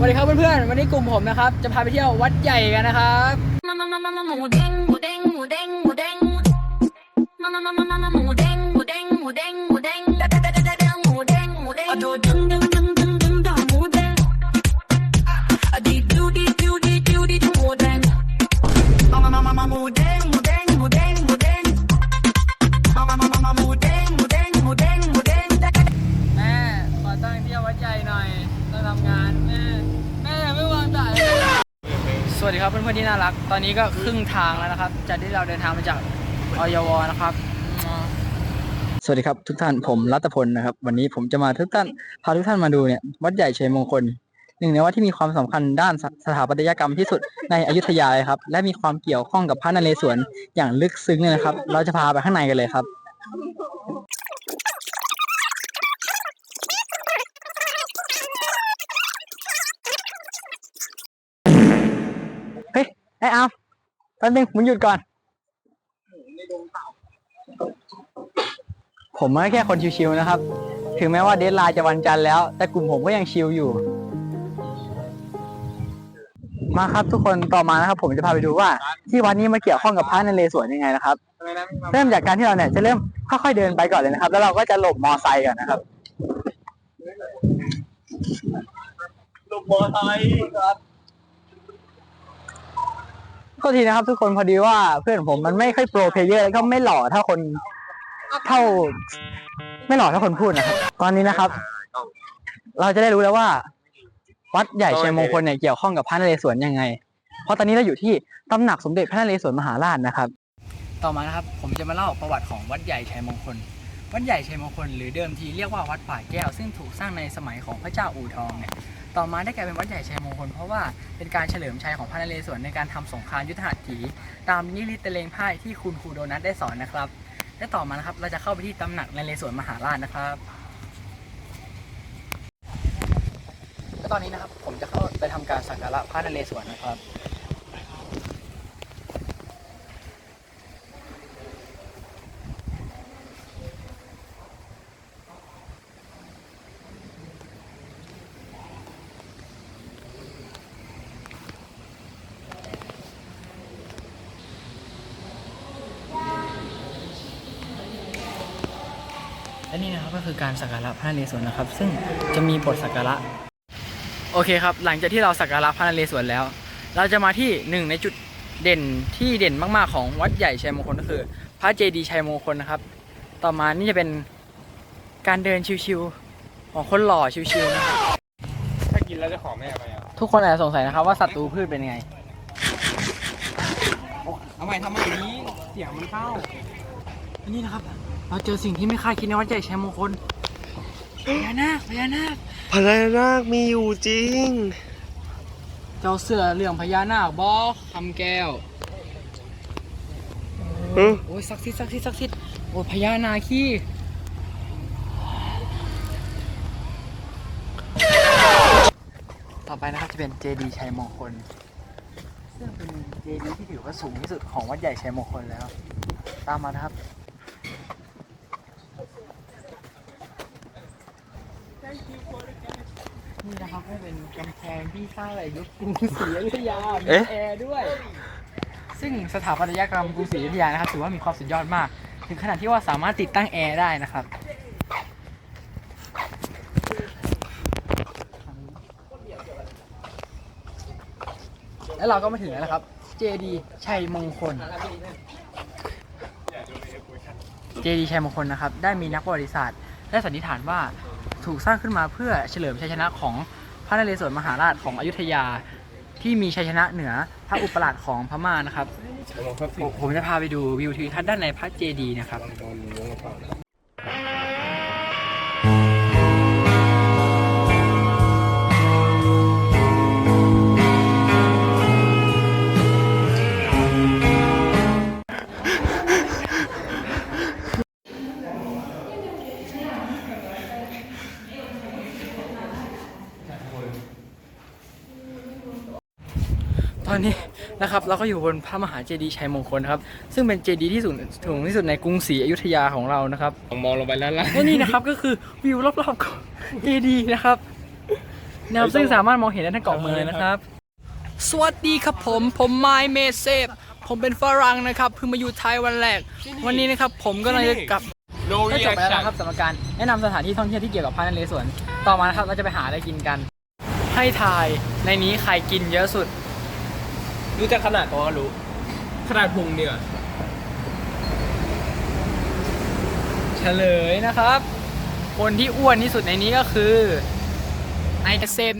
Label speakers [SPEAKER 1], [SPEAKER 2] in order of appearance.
[SPEAKER 1] วัสดีครับเพื่อนๆ วันนี้กลุ่มผมนะครับ จะพาไปเที่ยววัดใหญ่กันนะครับ
[SPEAKER 2] หมูเด้งหมูเด้ง
[SPEAKER 1] หมูเด้งหมูเด้งหมูเด้งหมูเด้งหมูเด้งหมูเด้ง สวัสดีครับเพื่อนๆที่น่ารัก ตอนนี้ก็ครึ่งทางแล้วนะครับจากที่เราเดินทางมาจากอยวนะครับ สวัสดีครับทุกท่านผมรัตพลนะครับ วันนี้ผมจะมาทุกท่านพาทุกท่านมาดูเนี่ยวัดใหญ่ชัยมงคลหนึ่งในวัดที่มีความสำคัญด้านสสถาปัตยกรรมที่สุดในอยุธยาเลยครับ และมีความเกี่ยวข้องกับพระนเรศวรอย่างลึกซึ้งเลยนะครับ เราจะพาไปข้างในกันเลยครับ เฮ้ย ไอ้อามแป๊บนึงมึงหยุดก่อน ผมไม่แค่คนชิวๆนะครับ ถึงแม้ว่าเดทไลน์จะวันจันทร์แล้ว แต่กลุ่มผมก็ยังชิลอยู่ มาครับทุกคนต่อมานะครับ ผมจะพาไปดูว่า ที่วัดนี้มาเกี่ยวข้องกับพระนเรศวรยังไงนะครับ เริ่มจากการที่เราเนี่ยจะเริ่มค่อยๆเดินไปก่อนเลยนะครับ แล้วเราก็จะหลบมอไซค์ก่อนนะครับ
[SPEAKER 3] หลบมอไซค์ครับ
[SPEAKER 1] โทษทีนะครับ ทุกคนพอดีว่าเพื่อนผมมันไม่ค่อยโปรเพลเยอร์แล้วก็ไม่หล่อเท่าคนเท่า ไม่หล่อเท่าคนพูดนะครับ ตอนนี้นะครับ เราจะได้รู้แล้วว่า วัดใหญ่ชัยมงคลเนี่ยเกี่ยวข้องกับพระนเรศวรยังไง เพราะตอนนี้เราอยู่ที่ตำหนักสมเด็จพระนเรศวรมหาราชนะครับ ต่อมานะครับ ผมจะมาเล่าประวัติของวัดใหญ่ชัยมงคล วัดใหญ่ชัยมงคล หรือเดิมทีเรียกว่าวัดป่าแก้ว ซึ่งถูกสร้างในสมัยของพระเจ้าอู่ทองเนี่ย ต่อมาได้กลายเป็นวัดใหญ่ชัยมงคลเพราะว่าเป็นการเฉลิมชัยของพระนเรศวรในการทำสงครามยุทธหัตถี ตามนิริตเลงพ่ายที่คุณครูโดนัทได้สอนนะครับ และต่อมานะครับเราจะเข้าไปที่ตำหนักนเรศวรมหาราชนะครับและตอนนี้นะครับผมจะเข้าไปทำการสักการะพระนเรศวรนะครับ และนี่นะครับก็คือการสักการะพระนเรศวรนะครับ ซึ่งจะมีบทสักการะโอเคครับ หลังจากที่เราสักการะพระนเรศวรแล้ว เราจะมาที่หนึ่งในจุดเด่นที่เด่นมากๆของวัดใหญ่ชัยมงคลก็คือ พระเจดีย์ชัยมงคลนะครับ ต่อมานี่จะเป็นการเดินชิวๆของคนหล่อชิวๆนะครับ
[SPEAKER 3] ถ้ากินแล้วจะขอแม่ไหมอะ
[SPEAKER 1] ทุกคนอาจจะสงสัยนะครับว่าศัตรูพืชเป็นยังไง
[SPEAKER 3] เอาใหม่ทำใหม่นี้เสียงมันเข้า
[SPEAKER 1] อันนี้นะครับ เราเจอสิ่งที่ไม่คาดคิดในวัดใหญ่ชัยมงคลพญานาคพญานาค
[SPEAKER 4] พญานาคมีอยู่จริง
[SPEAKER 1] เจ้าเสือเหลืองพญานาคบอคำแก้ว
[SPEAKER 4] เออ
[SPEAKER 1] โอ้ยศักดิ์สิทธิ์ศักดิ์สิทธิ์ศักดิ์สิทธิ์โอ้ยพญานาคีต่อไปนะครับจะเป็นเจดีย์ชัยมงคล ซึ่งเป็นเจดีย์ที่ถือว่าสูงที่สุดของวัดใหญ่ชัยมงคลแล้ว ตามมานะครับ นี่นะครับก็เป็นกำแพงที่สร้างในยุคกรุงศรีอยุธยามี
[SPEAKER 4] เอ๊ะ
[SPEAKER 1] แอร์ด้วย ซึ่งสถาปัตยกรรมกรุงศรีอยุธยานะครับถือว่ามีความสุดยอดมาก ถึงขนาดที่ว่าสามารถติดตั้งแอร์ได้นะครับ แล้วเราก็มาถึงแล้วนะครับ เจดีชัยมงคล เจดีชัยมงคลนะครับ ได้มีนักประวัติศาสตร์ ได้สันนิษฐานว่า ถูกสร้างขึ้นมาเพื่อเฉลิมชัยชนะของพระนเรศวรมหาราชของอยุธยา ที่มีชัยชนะเหนือพระอุปราชของพม่านะครับ ผมผมจะพาไปดูวิวทิวทัศน์ด้านในพระเจดีย์นะครับ ตอนนี้นะครับเราก็อยู่บนพระมหาเจดีย์ชัยมงคลครับ ซึ่งเป็นเจดีย์ที่สูงสูงที่สุดในกรุงศรีอยุธยาของเรานะครับ
[SPEAKER 3] มองลงไปแล้วล่ะ
[SPEAKER 1] และนี่นะครับก็คือวิวรอบๆของเจดีย์นะครับนะครับซึ่งสามารถมองเห็นได้ทั้งเกาะเมืองเลยนะครับ
[SPEAKER 5] สวัสดีครับผมผมไมเมเซฟผมเป็นฝรั่งนะครับเพิ่งมาอยู่ไทยวันแรก วันนี้นะครับผมก็เลยจะกลับ
[SPEAKER 3] โน
[SPEAKER 1] ก็
[SPEAKER 3] รี
[SPEAKER 1] จ
[SPEAKER 3] แอบค
[SPEAKER 1] ไปแล้ว
[SPEAKER 3] ชั่น
[SPEAKER 1] นะครับสำหรับการแนะนำสถานที่ท่องเที่ยวที่เกี่ยวกับพระนเรศวรต่อมานะครับเราจะไปหาอะไรกินกัน ให้ทายในนี้ใครกินเยอะสุด
[SPEAKER 3] ดูจากขนาดตัวก็รู้ ขนาดพุงเนี่ย
[SPEAKER 1] เฉลยนะครับ คนที่อ้วนที่สุดในนี้ก็คือ
[SPEAKER 5] ไอเซม